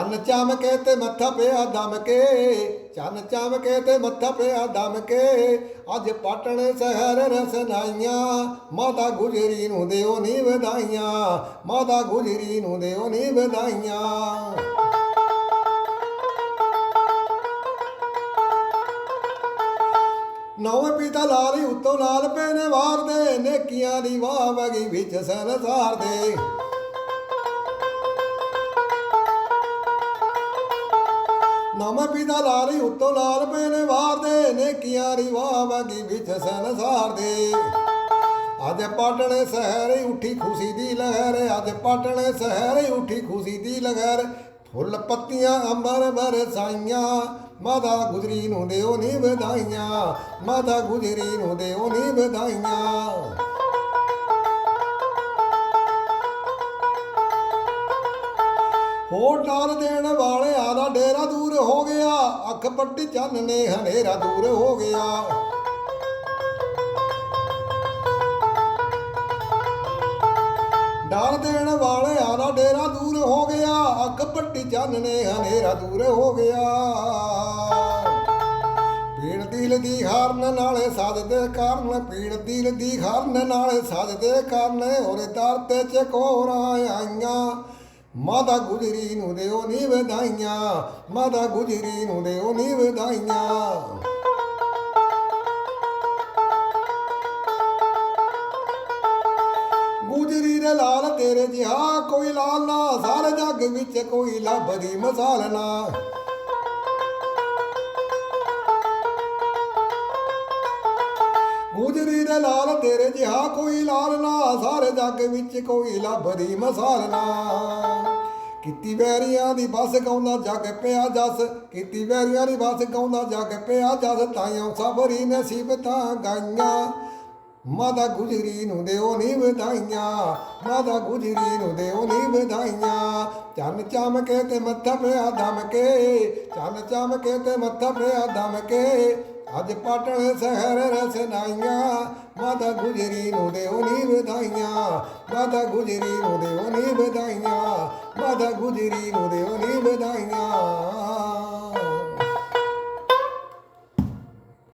ਚੰਨ ਚਮਕੇ ਤੇ ਮੱਥਾ ਪਿਆ ਦਮ ਕੇ, ਚੰਨ ਚਮਕੇ ਤੇ ਮੱਥਾ ਪਿਆ ਦਮ ਕੇ। ਅੱਜ ਪਾਟਣ ਸ਼ਹਿਰ ਰਸਨਾਈਆਂ, ਮਾਤਾ ਗੁਜਰੀ ਨੂੰ ਦਿਓ ਨੀ ਵਧਾਈਆਂ, ਮਾਤਾ ਗੁਜਰੀ ਨੂੰ ਦਿਓ ਨੀ ਵਧਾਈਆਂ। ਨੌਵੇਂ ਪਿਤਾ ਲਾਲੀ ਉੱਤੋਂ ਲਾਲ ਪੈਨੇ ਵਾਰਦੇ ਨੇਕੀਆਂ ਦੀ ਵਾਹ ਵਗੀ ਵਿੱਚ ਸੰਸਾਰ ਦੇ। ਨੌਵੇਂ ਪਿਤਾ ਲਾਲੀ ਉੱਤੋਂ ਲਾਲ ਪੈਨੇ ਵਾਰ ਨੇਕੀਆਂ ਦੀ ਵਿੱਚ ਸੰਸਾਰ ਦੇ ਅੱਜ ਪਾਟਣੇ ਸਹਿਰੇ ਉੱਠੀ ਖੁਸ਼ੀ ਦੀ ਲਹਿਰ, ਅੱਜ ਪਾਟਣੇ ਸਹਿਰੇ ਉੱਠੀ ਖੁਸ਼ੀ ਦੀ ਲਹਿਰ। ਫੁੱਲ ਪੱਤੀਆਂ ਅੰਬਰ ਬਰਸਾਈਆਂ ਮਾਤਾ ਗੁਜਰੀ ਨੂੰ ਦਿਓ ਨੀ ਵਧਾਈਆਂ ਮਾਤਾ ਗੁਜਰੀ ਨੂੰ ਦਿਓ ਨੀ ਵਧਾਈਆਂ ਹੋਰ ਡਾਲ ਦੇਣ ਵਾਲੇ ਦਾ ਡੇਰਾ ਦੂਰ ਹੋ ਗਿਆ। ਅੱਖ ਪੱਟੀ ਚੰਨ ਨੇ ਹਨੇਰਾ ਦੂਰ ਹੋ ਗਿਆ। ਡਰ ਦੇਣ ਵਾਲਿਆਂ ਦਾ ਡੇਰਾ ਦੂਰ ਹੋ ਗਿਆ। ਅੱਖ ਪੱਟੀ ਚੰਨ ਨੇ ਹਨੇਰਾ ਦੂਰ ਹੋ ਗਿਆ। ਪੀੜ ਦਿਲ ਦੀ ਹਾਰਨ ਨਾਲੇ ਸਜਦੇ ਕਾਰਨ ਪੀੜ ਦਿਲ ਦੀ ਹਾਰਨ ਨਾਲੇ ਸਜਦੇ ਕਾਰਨ ਔਰ ਦਰ ਤੇ ਚਕੋਰਾਂ ਆਈਆਂ। ਮਾਤਾ ਗੁਜਰੀ ਨੂੰ ਦਿਓ ਨੀ ਵਧਾਈਆਂ ਮਾਤਾ ਗੁਜਰੀ ਨੂੰ ਦਿਓ ਨੀ ਵਧਾਈਆਂ। ਗੁਜਰੀ ਦੇ ਲਾਲ ਤੇਰੇ ਜਿਹਾ ਕੋਈ ਲਾਲ ਨਾ, ਸਾਰੇ ਜੱਗ ਵਿੱਚ ਕੋਈ ਲੱਭਦੀ ਮਸਾਲ ਨਾ। ਗੁਜਰੀ ਦੇ ਲਾਲ ਤੇਰੇ ਜਿਹਾ ਕੋਈ ਲਾਲ ਨਾ, ਸਾਰੇ ਜੱਗ ਵਿੱਚ ਕੋਈ ਲੱਭਦੀ ਮਸਾਲ ਨਾ। ਕੀਤੀ ਵੈਰੀਆਂ ਦੀ ਬਸ ਗਾਉਂਦਾ ਜਗ ਪਿਆ ਜਸ, ਕੀਤੀ ਵੈਰੀਆਂ ਦੀ ਬਸ ਗਾਉਂਦਾ ਜਗ ਪਿਆ ਜਸ ਤਾਈਓ ਸਬਰੀ ਨਸੀਬਤਾਂ ਗਾਈਆਂ। ਮਾਤਾ ਗੁਜਰੀ ਨੂੰ ਦਿਓ ਨੀ ਵਧਾਈਆਂ ਮਾਤਾ ਗੁਜਰੀ ਨੂੰ ਦਿਓ ਨੀ ਵਧਾਈਆਂ ਚੰਨ ਚਮਕੇ ਤੇ ਮੱਥਾ ਪਿਆ ਦਮ ਕੇ ਚੰਨ ਚਮਕੇ ਤੇ ਮੱਥਾ ਪਿਆ ਦਮ ਅੱਜ ਪਾਟਣ ਸ਼ਹਿਰ ਰਸਨਾਈਆਂ ਮਾਤਾ ਗੁਜਰੀ ਨੂੰ ਦਿਓ ਨੀ ਵਧਾਈਆਂ ਮਾਤਾ ਗੁਜਰੀ ਨੂੰ ਦਿਓ ਨੀ ਵਧਾਈਆਂ ਮਾਤਾ ਗੁਜਰੀ ਨੂੰ ਦਿਓ ਨੀ ਵਧਾਈਆਂ